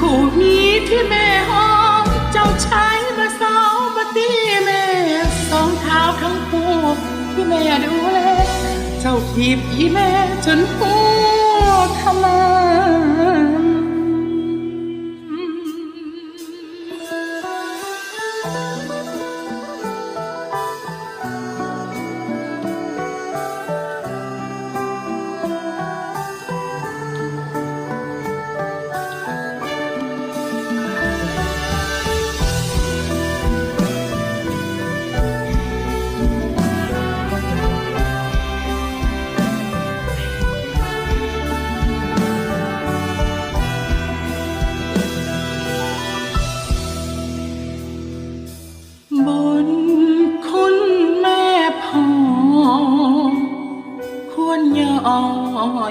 คู่มีที่แม่ห้องเจ้าชายมาสาวมาตีแม่สองเท้าทั้งคู่ที่แม่ดูแลเจ้าขีบอีแม่จนหัวทำไม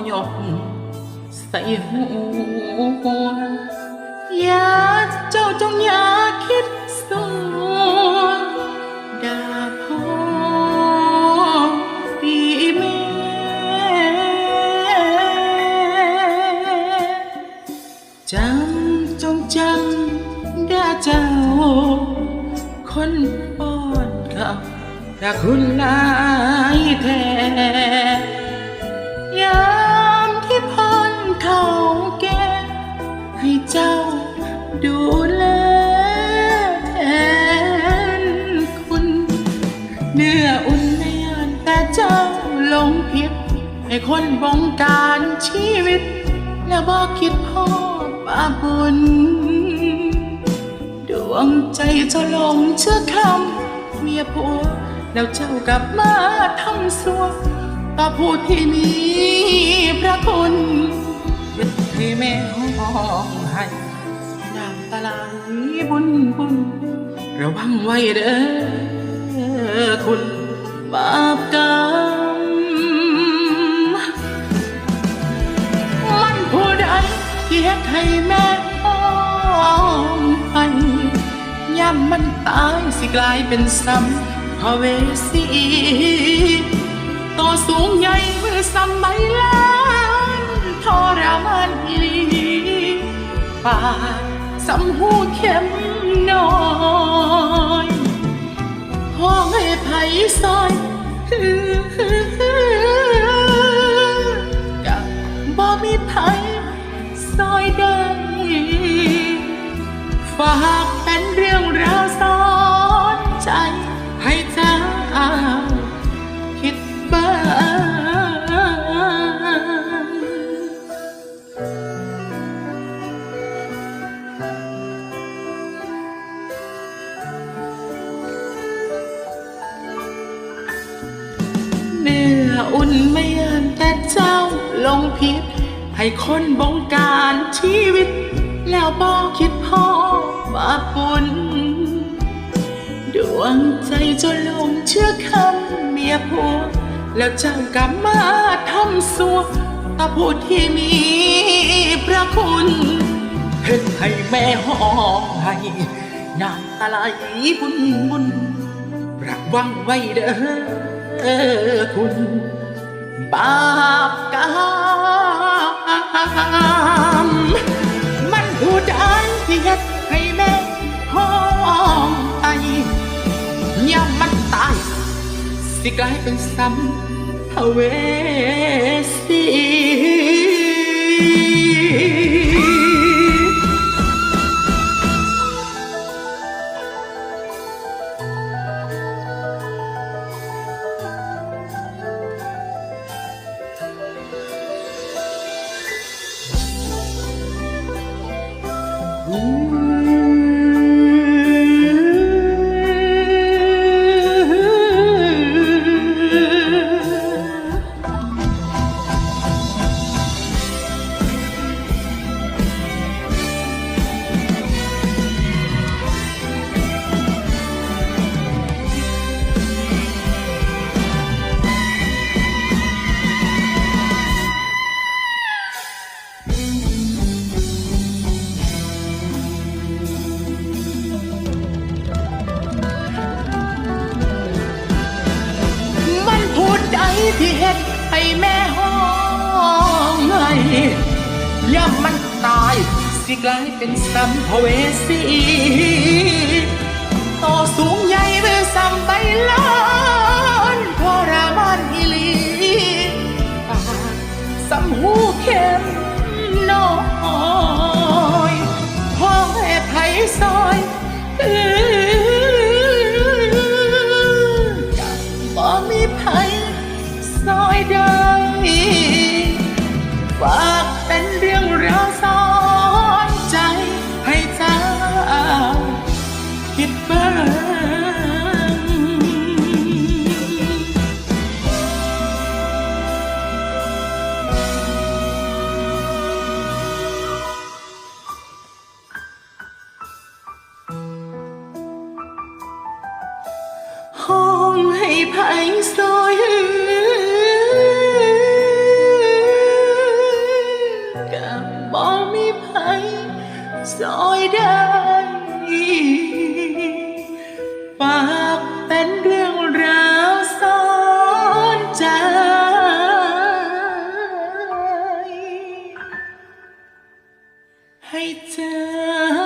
ยกใส่หัวอย่าเจ้าจงอย่าคิดสัวด่าพ่อปีแม่จำจงจำด้เจ้า คนป้อนกับพระคุณหลายแท้ ให้คนบงการชีวิต และบอกคิดพ่อบาปบุญ ดวงใจเจะลงเชื่อคำเมียผัว แล้วเจ้ากลับมาทำสัวต่อผู้ที่มีพระคุณเฮ็ดให้แม่ห้องให้น้ำตาไหลบุญบุญระวังไว้เด้อคุณบาปกรรม เฮ็ดให้แม่อ้อมไปย่ำมันตายสิกลายเป็นซ้ำพระเวสีต่อสูงใหญ่เมื่อซ้ำใบล้านทรมานอีลีปากซ้ำหูเข้มน้อยห้องให้ไผซอย อุ่นไม่ยานแต่เจ้าลงผิด ให้คนบงการชีวิต แล้วบอกคิดพ่อบาปบุญดวงใจจนลงเชื่อคำเมียผัว แล้วเจ้ากลับมาทำสัวต่อผู้ที่มีพระคุณเฮ็ดให้แม่ห้องให้น้ำตาไหลบุญบุญระวังไว้เด้อ คุณบาปกรรมมันผู้ใดที่เฮ็ดให้แม่ห้องไอยามมันตาย สิกลายเป็นซ้ำเวสี มั ที่เฮ็ดให้แม่ห้องไห้ย่ำมันตาย สิกลายเป็นสัมภเวสี ต่อสูงใหญ่เมื่อสัมไปแล้ว คิดบ้างห้องให้ไผซอยกับบ่มีไผซอยได้ Heiter.